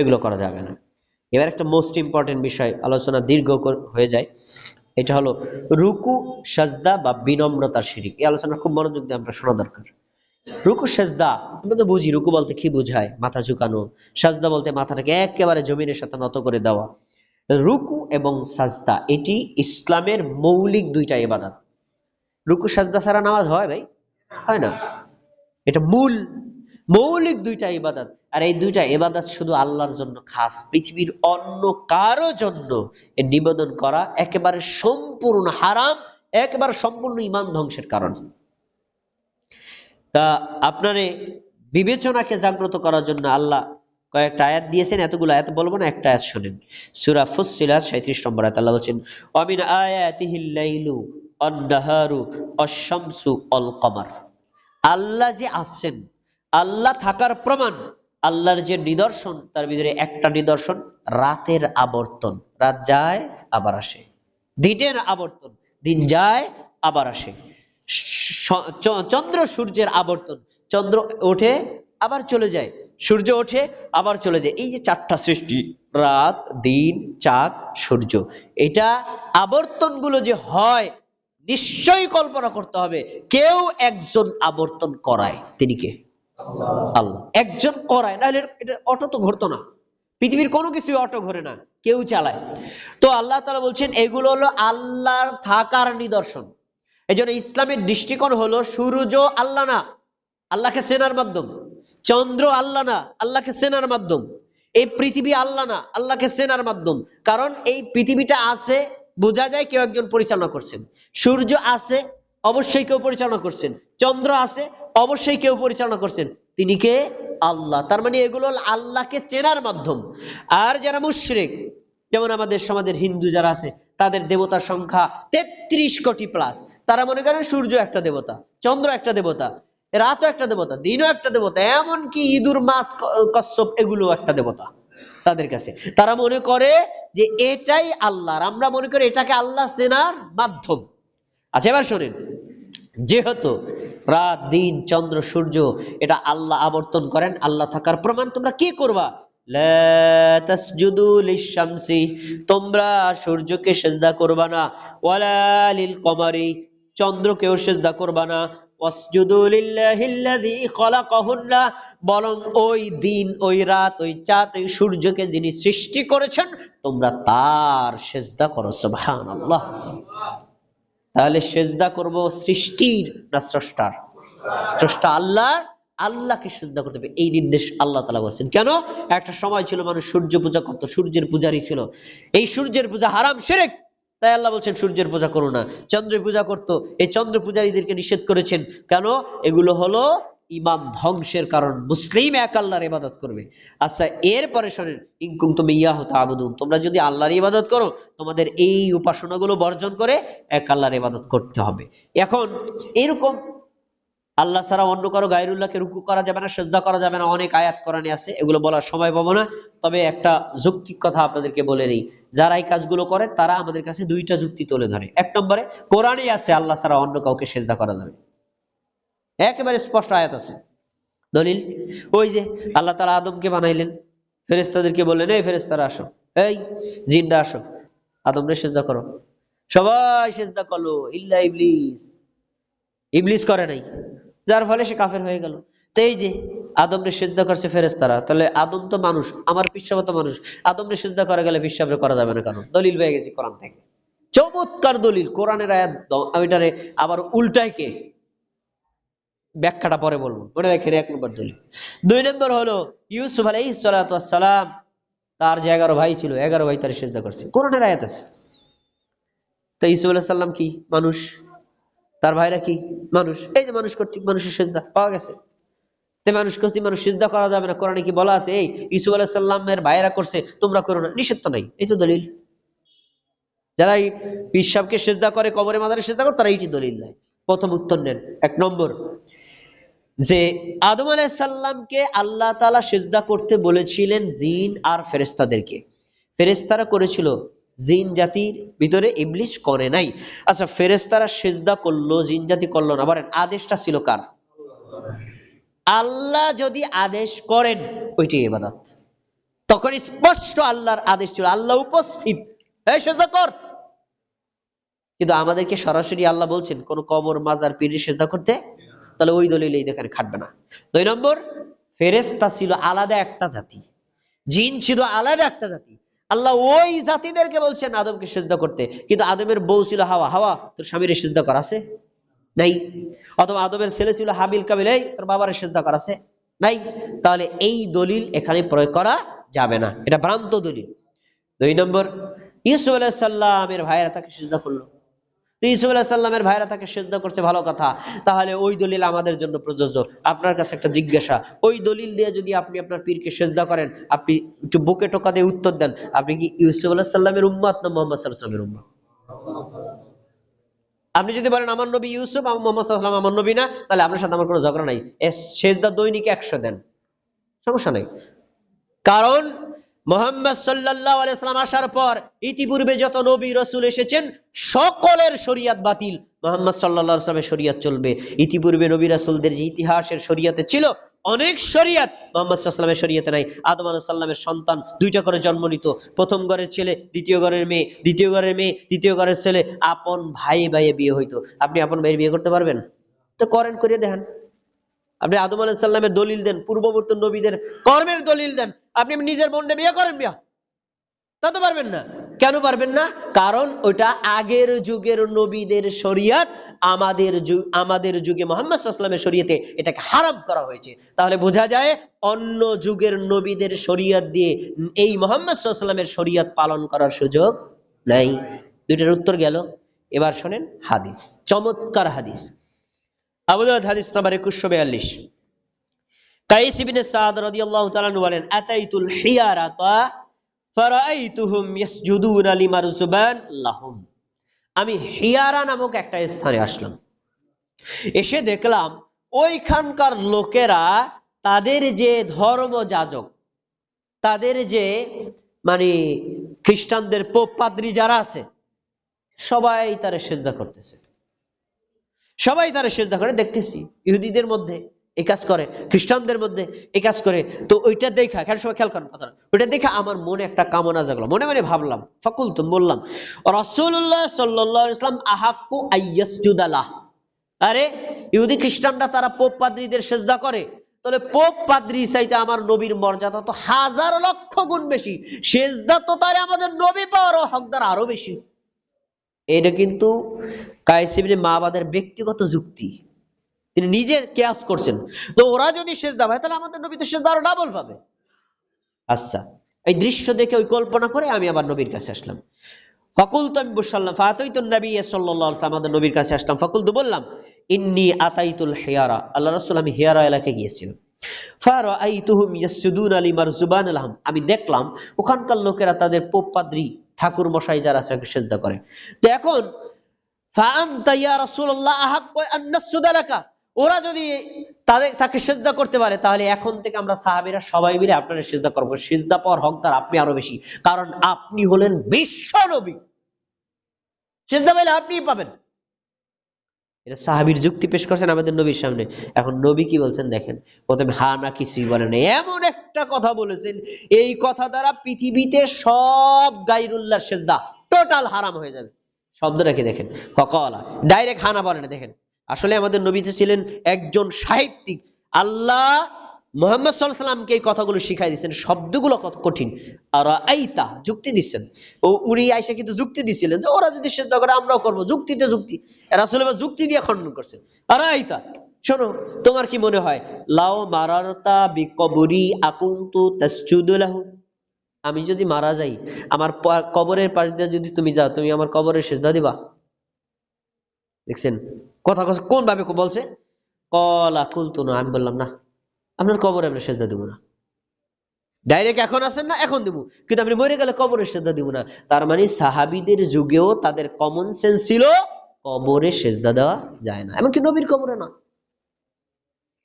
এগুলো করা যাবে না। এবার একটা মোস্ট ইম্পর্টেন্ট বিষয়, আলোচনা দীর্ঘ হয়ে যায়। এটা হলো রুকু, সাজদা বা বিনম্রতার শিরিক। এই আলোচনা খুব মনোযোগ দিয়ে আমরা শোনা দরকার। রুকু, সাজদা, আমরা তো বুঝি রুকু বলতে কি বোঝায়? মাথা ঝুঁকানো। সাজদা বলতে মাথাটাকে একেবারে জমিনের সাথে নত করে দেওয়া। রুকু এবং সাজদা, এটি ইসলামের মৌলিক দুইটা ইবাদত। রুকু, সাজদা ছাড়া নামাজ হয় ভাই হয় না। এটা মূল মৌলিক দুইটা ইবাদত। আর এই দুইটা ইবাদত শুধু আল্লাহর জন্য খাস, পৃথিবীর অন্য কারও জন্য নিবেদন করা একেবারে সম্পূর্ণ হারাম, একেবারে সম্পূর্ণ ইমান ধ্বংসের কারণ। তা আপনারে বিবেচনাকে জাগ্রত করার জন্য আল্লাহ কয়েকটা আয়াত দিয়েছেন, এতগুলো আয়াত বলব না, একটা আয়াত শোনেন। সুরা ফুসসিলাত 37 নম্বর আয়াত, আল্লাহ বলছেন, অমিন আয়াতিহিল লাইলু অন-নাহারু অশ-শামসু অল-কমার আল্লাহ যে আছেন আল্লাহ থাকার প্রমাণ, আল্লাহর যে নিদর্শন, তার ভিতরে একটা নিদর্শন, রাতের আবর্তন। রাত যায়, আবার আসে। দিনের আবর্তন, দিন যায়, আবার আসে। চন্দ্র সূর্যের আবর্তন, চন্দ্র ওঠে, আবার চলে যায়। সূর্য ওঠে, আবার চলে যায়। এই যে চারটা সৃষ্টি, রাত, দিন, চাঁদ, সূর্য, এটা আবর্তনগুলো যে হয়, নিশ্চয়ই কল্পনা করতে হবে, কেউ একজন আবর্তন করায়। তিনি কে? আল্লাহ। একজন করায়, নাহলে এটা অটো তো ঘুরতো না। পৃথিবীর কোনো কিছুই অটো ঘোরে না, কেউ চালায়। তো আল্লাহ তালা বলছেন, এগুলো হলো আল্লাহর থাকার নিদর্শন। এই জন্য ইসলামের দৃষ্টিকোণ হলো সূর্য আল্লাহ না, আল্লাহকে চেনার মাধ্যম। চন্দ্র আল্লাহ না, আল্লাহকে চেনার মাধ্যম। এই পৃথিবী আল্লাহ না, আল্লাহকে সেনার মাধ্যম। কারণ এই পৃথিবীটা আছে, বোঝা যায় কেউ একজন পরিচালনা করছেন। সূর্য আছে, অবশ্যই কেউ পরিচালনা করছেন। চন্দ্র আছে অবশ্যই কেউ পরিচালনা করছেন। তিনি কে? আল্লাহ। তার মানে এগুলো আল্লাহকে চেনার মাধ্যম। আর যারা মুশরিক, যেমন আমাদের সমাজের হিন্দু যারা আছে, তাদের দেবতার সংখ্যা তেত্রিশ কোটি প্লাস তারা মনে করেন সূর্য একটা দেবতা, চন্দ্র একটা দেবতা, রাতও একটা দেবতা, দিনও একটা দেবতা, এমনকি ইঁদুর, মাছ, ক- কচ্ছপ এগুলো একটা দেবতা তাদের কাছে। তারা মনে করে যে এটাই আল্লাহর। আমরা মনে করি এটাকে আল্লাহ চেনার মাধ্যম। আচ্ছা এবার শোনেন। যেহেতু রাত, দিন, চন্দ্র, সূর্য, এটা আল্লাহ আবর্তন করেন, আল্লাহ থাকার প্রমাণ তোমরা কি করবা? তোমরা সূর্যকে সেজদা করবা না। ওয়ালা লিল কমারি, চন্দ্রকেও সেজদা করবা না। বরং ওই দিন, ওই রাত, ওই চাঁদ, ওই সূর্যকে যিনি সৃষ্টি করেছেন, তোমরা তার সেজদা করো, সুবহানাল্লাহ। তাহলে সেজদা করব সৃষ্টির না স্রষ্টার? স্রষ্টা আল্লাহ, আল্লাহকে সেজদা করতে হবে। এই নির্দেশ আল্লাহ তালা বলছেন। কেন? একটা সময় ছিল মানুষ সূর্য পূজা করতো, সূর্যের পূজারই ছিল। এই সূর্যের পূজা হারাম সেরেক তাই আল্লাহ বলছেন, সূর্যের পূজা করো না। চন্দ্রের পূজা করতো, এই চন্দ্র পূজারীদেরকে নিষেধ করেছেন। কেন? এগুলো হলো ইমান ধ্বংসের কারণ মুসলিম এক আল্লাহর ইবাদত করবে। আচ্ছা এরপরে শোনেন ইনকুম তুমি ইয়া হতো আবুদুন তোমরা যদি আল্লাহর ইবাদত করো, তোমাদের এই উপাসনাগুলো বর্জন করে এক আল্লাহর ইবাদত করতে হবে। এখন, এরকম আল্লাহ ছাড়া অন্য কারও গায়রুল্লাহকে রুকু করা যাবে না, সেজদা করা যাবে না, অনেক আয়াত কোরআনে আছে, এগুলো বলার সময় পাবো না। তবে একটা যুক্তিক কথা আপনাদেরকে বলে নেই, যারা এই কাজগুলো করে, তারা আমাদের কাছে দুইটা যুক্তি তুলে ধরে। এক নম্বরে কোরআনে আছে, আল্লাহ ছাড়া অন্য কাউকে সেজদা করা যাবে একেবারে স্পষ্ট আয়াত আছে। দলিল, ওই যে আল্লাহ তালা আদমকে বানাইলেন। ফেরেস্তাদেরকে বললেন, এই ফেরেস্তারা আসো, এই জিনরা আসো, আদমরে সেজদা করো। সবাই সেজদা করল, ইল্লা ইবলিস। ইবলিস করে নাই, যার ফলে সে কাফের হয়ে গেল। তো যে আদমরে সেজদা করছে ফেরেস্তারা তাহলে আদম তো মানুষ, আমার পিসাব তো মানুষ, আদমরে সেজদা করা গেলে পিসাবে করা যাবে না কারণ দলিল হয়ে গেছে কোরআন থেকে। চমৎকার দলিল, কোরআনের আয়াত ওইটারে আবার উল্টায় কে ব্যাখ্যাটা পরে বলব। মনে রাখেন, এক নম্বর দলিল। দুই নম্বর হলো, ইউসুফ সালাতু সালাম তার যে এগারো ভাই ছিল, এগারো ভাই তার সেজদা করছে। কোরআনের আয়াত আছে। তো ইউসুফ আলাইহিস সালাম কি? মানুষ। তার ভাইরা কি? মানুষ। এই যে মানুষ কর্তৃক মানুষের সেজদা পাওয়া গেছে। তে মানুষ কর্তৃক মানুষ সেজদা করা যাবে না। কোরআনে কি বলা আছে? এই ইসুফ আলাহ সাল্লামের ভাইরা করছে, তোমরা করো না। নিষেধ তো নাই। এই তো দলিল। যারা এই পিসাবকে সেজদা করে, কবরে মাদারে সেজদা করে, তারা এইটি দলিল নাই। প্রথম উত্তর নেন। এক নম্বর যে আদম আলাইসাল্লামকে আল্লাহ তালা সেজদা করতে বলেছিলেন জিন আর ফেরেস্তাদেরকে ফেরেস্তারা করেছিল, জিন জাতির ভিতরে ইবলিশ করে নাই। আচ্ছা ফেরেস্তারা সেজদা করল, জিন জাতি করল না। বলেন আদেশটা ছিল কার? আল্লাহ যদি আদেশ করেন ওইটি ইবাদত। তখন স্পষ্ট আল্লাহর আদেশ ছিল, আল্লাহ উপস্থিত। হ্যাঁ সেজদা কর। কিন্তু আমাদেরকে সরাসরি আল্লাহ বলছেন, কোন কবর, মাজার পীরের সেজদা করতে তাহলে ওই দলিল এই দেখানে খাটবে না। দুই নম্বর ফেরেস্তা ছিল আলাদা একটা জাতি। জিন ছিল আলাদা একটা জাতি। আল্লাহ ওই জাতিদেরকে বলছেন আদমকে সেজদা করতে। কিন্তু আদমের বউ ছিল হাওয়া। হাওয়া, তোর স্বামীর সেজদা করা আছে? নাই। অথবা আদমের ছেলে ছিল হাবিল কাবিল, এই তোর বাবার সেজদা করা আছে? নাই। তাহলে এই দলিল এখানে প্রয়োগ করা যাবে না। এটা ভ্রান্ত দলিল। দুই নম্বর, ইউসুফ আলাহ সাল্লামের ভাইয়েরা তাকে সেজদা করল। তো ইউসুফ আলাহ সাল্লামের ভাইরা তাকে সেজদা করছে, ভালো কথা। তাহলে ওই দলিল আমাদের জন্য প্রযোজ্য। আপনার কাছে একটা জিজ্ঞাসা, ওই দলিল দিয়ে যদি আপনি আপনার পীরকে সেজদা করেন, আপনি একটু বুকে টোকা দিয়ে উত্তর দেন, আপনি কি ইউসুফ আলাহ সাল্লামের উম্মাত না মোহাম্মদ সাল্লামের উম্মাত? আপনি যদি বলেন, আমার নবী ইউসুফ, আমার মোহাম্মদ সাল্লাম আমার নবী না, তাহলে আপনার সাথে আমার কোনো ঝগড়া নাই। সেজদা দৈনিক একশো দেন। সমস্যা নাই। কারণ মোহাম্মদ সাল্লাহ আলাইসালাম আসার পর ইতিপূর্বে যত নবী রসুল এসেছেন, সকলের শরিয়াত বাতিল। মোহাম্মদ সাল্লাহ আসলামের শরিয়াত চলবে। ইতিপূর্বে নবী রাসুলদের যে ইতিহাসের শরিয়াতে ছিল, অনেক শরিয়াত মোহাম্মদ সাল্লামের শরিয়াতে নাই। আদম সাল্লামের সন্তান, দুইটা করে জন্ম নিত। প্রথম ঘরের ছেলে, দ্বিতীয় ঘরের মেয়ে, দ্বিতীয় ঘরের মেয়ে, তৃতীয় ঘরের ছেলে, আপন ভাই ভাইয়ে বিয়ে হইতো। আপনি আপন ভাইয়ের বিয়ে করতে পারবেন? তো করেন করে দেখেন আপনি আদম আলাহিসাল্লামের দলিল দেন, পূর্ববর্তী নবীদের কর্মের দলিল দেন। আপনি নিজের বোনকে বিয়ে করেন বিয়া তা তো পারবেন না। কেন পারবেন না? কারণ ওটা আগের যুগের নবীদের শরিয়াত, আমাদের যুগ আমাদের যুগে মোহাম্মদ সাল্লামের শরিয়াতে এটাকে হারাম করা হয়েছে। তাহলে বোঝা যায় অন্য যুগের নবীদের শরিয়াত দিয়ে এই মোহাম্মদ সাল্লামের শরিয়াত পালন করার সুযোগ নাই। দুইটার উত্তর গেল। এবার শোনেন হাদিস, চমৎকার হাদিস। হাদিস নাম্বার একুশশো বিয়াল্লিশ। কাইস সাদ বলেন, আতাইতুল লাহুম। আমি হিয়ারা নামক একটা স্থানে আসলাম। এসে দেখলাম, ওইখানকার লোকেরা তাদের যে ধর্ম যাজক, তাদের যে মানে খ্রিস্টানদের পোপ পাদ্রী যারা আছে, সবাই তারা সেজদা করতেছে। সবাই তারা সেজদা করে, দেখতেছি। ইহুদিদের মধ্যে এই কাজ করে, খ্রিস্টানদের মধ্যে এই কাজ করে। তো ওইটা দেখা খেয়াল সবাই খেয়াল করেন কথা ওইটা দেখে আমার মনে একটা কামনা জাগলো। মনে মনে ভাবলাম ফকুল তো বললাম রসুল্লাহ সাল্লাহ ইসলাম আহাক্কু আইয়াসজুদালাহ আরে, ইহুদি খ্রিস্টানরা তারা পোপ পাদ্রীদের সেজদা করে। তাহলে পোপ পাদ্রী চাইতে আমার নবীর মর্যাদা তো হাজার লক্ষ গুণ বেশি। সেজদা তো তাহলে আমাদের নবী পাওয়ার হকদার আরও বেশি। এটা কিন্তু কায়েসিবিনে মাবাদের ব্যক্তিগত যুক্তি। তিনি নিজে কেয়াস করছেন। তো ওরা যদি সেজদা পায়, তাহলে আমাদের নবী তো সেজদা আরও ডাবল পাবে। আচ্ছা এই দৃশ্য দেখে ওই কল্পনা করে আমি আবার নবীর কাছে আসলাম। ফকুল তো আমি বসাল্লাম ফাতই তো নবী সাল্লাহ আমাদের নবীর কাছে আসলাম। ফকুল তো বললাম, ইন্নি আতাইতুল হেয়ারা। আল্লাহ রসুল, আমি হেয়ারা এলাকায় গিয়েছিলাম। আমি দেখলাম, ওখানকার লোকেরা তাদের পোপ পাদ্রি ঠাকুর মশাই যারা আছে সেজদা করে। তো এখন ওরা যদি তাদের, তাকে সেজদা করতে পারে, তাহলে এখন থেকে আমরা সাহাবিরা সবাই মিলে আপনারা সেজদা করব। সেজদা পাওয়ার হকদার আপনি আরও বেশি। কারণ আপনি হলেন বিশ্ব নবী। সেজদা পাইলে আপনিই পাবেন। এটা সাহাবির যুক্তি পেশ করছেন আমাদের নবীর সামনে। এখন নবী কি বলছেন দেখেন, প্রথমে হা না কিছুই বলেন এমন একটা কথা বলেছেন, এই কথা দ্বারা পৃথিবীতে সব গাইরুল্লাহ সেজদা টোটাল হারাম হয়ে যাবে। শব্দ কি দেখেন? ফকলা ডাইরেক্ট হানা বলেন দেখেন। আসলে আমাদের নবীতে ছিলেন একজন সাহিত্যিক, আল্লাহ মোহাম্মদ সাল্লামকে এই কথাগুলো শিখাই দিচ্ছেন শব্দগুলো কত কঠিন। আর আইতা যুক্তি দিচ্ছেন। ও উনি আইসা কিন্তু যুক্তি দিচ্ছিলেন যে ওরা যদি চেষ্টা করে আমরাও করব। যুক্তিতে যুক্তি। এরা আসলে যুক্তি দিয়ে খণ্ডন করছেন। আর আইতা শোনো, তোমার কি মনে হয়? লাও মারারতা বিকবরি আকুন্তু তাসজুদুলাহু আমি যদি মারা যাই, আমার কবরের পাশ দিয়ে যদি তুমি যাও, তুমি আমার কবরের সেজদা দিবা? দেখছেন? কথা কোন ভাবে বলছে? কলা কুলতু, না, আমি বললাম না। আপনার কবরে আমরা সেজদা দিব না। ডাইরেক্ট এখন আসেন না, এখন দিব। কিন্তু আপনি মরে গেলে কবরে সেজদা দিব না। তার মানে সাহাবিদের যুগেও তাদের কমন সেন্স ছিল কবরে সেজদা দেওয়া যায় না। এমনকি নবীর কবরে না।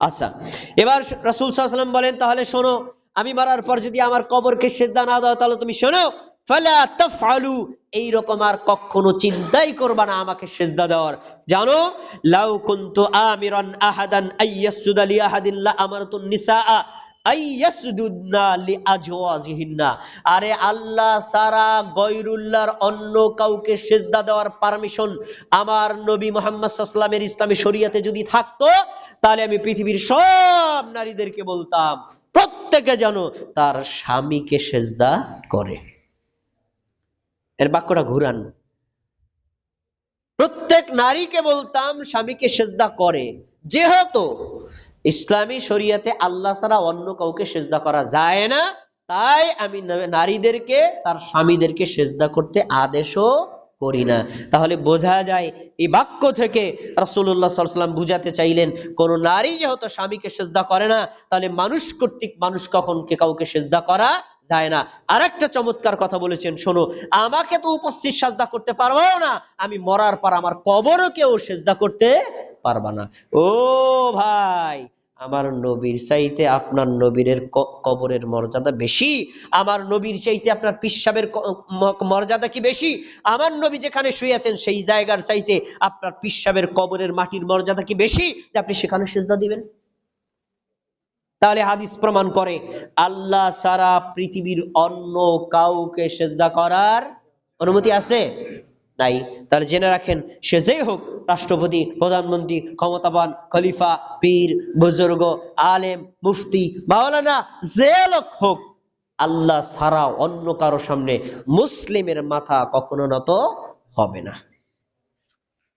আচ্ছা এবার রাসুল সাল্লাম বলেন, তাহলে শোনো, আমি মারার পর যদি আমার কবরকে সেজদা না দাও, তাহলে তুমি শোনো ফালা এই রকম আর কখনো চিন্তাই করবা না আমাকে সেজদা দেওয়ার। জানো? লাউ কুনতু আমিরান আহাদান আইয়াসজুদা লি আহাদিন লা আমারতুন নিসা আইয়াসজুদনা আরে আল্লাহ সারা গয়রুল্লাহর অন্য কাউকে সেজদা দেওয়ার পারমিশন আমার নবী মোহাম্মদ সাল্লামের ইসলামী শরিয়াতে যদি থাকতো, তাহলে আমি পৃথিবীর সব নারীদেরকে বলতাম, প্রত্যেকে যেন তার স্বামীকে সেজদা করে। এর বাক্যটা ঘুরান। প্রত্যেক নারীকে বলতাম, স্বামীকে সেজদা করে। যেহেতু ইসলামী শরিয়াতে আল্লাহ ছাড়া অন্য কাউকে সেজদা করা যায় না, তাই আমি নারীদেরকে, তার স্বামীদেরকে সেজদা করতে আদেশও করি না। তাহলে বোঝা যায় এই বাক্য থেকে রাসূলুল্লাহ সাল্লাম বুঝাতে চাইলেন, কোন নারী যেহেতু স্বামীকে সেজদা করে না, তাহলে মানুষ কর্তৃক মানুষ কখন কে কাউকে সেজদা করা যায় না। আর একটা চমৎকার কথা বলেছেন, শোনো, আমাকে তো উপস্থিত সাজদা করতে পারব না, আমি মরার পর আমার কবরও কেউ সেজদা করতে পারবা না। ও ভাই আমার নবীর চাইতে আপনার নবীরের কবরের মর্যাদা বেশি। আমার নবীর চাইতে আপনার পিসাবের মর্যাদা কি বেশি? আমার নবী যেখানে শুয়ে আছেন, সেই জায়গার চাইতে আপনার পিসাবের কবরের মাটির মর্যাদা কি বেশি? যে আপনি সেখানে সেজদা দিবেন। তাহলে হাদিস প্রমাণ করে, আল্লাহ সারা পৃথিবীর অন্য কাউকে সেজদা করার অনুমতি আছে? নাই। তাহলে জেনে রাখেন, সে যেই হোক, রাষ্ট্রপতি, প্রধানমন্ত্রী, ক্ষমতাবান খলিফা, পীর, বুজুর্গ, আলেম, মুফতি, মাওলানা, যে লোক হোক, আল্লাহ ছাড়া অন্য কারও সামনে মুসলিমের মাথা কখনো নত হবে না।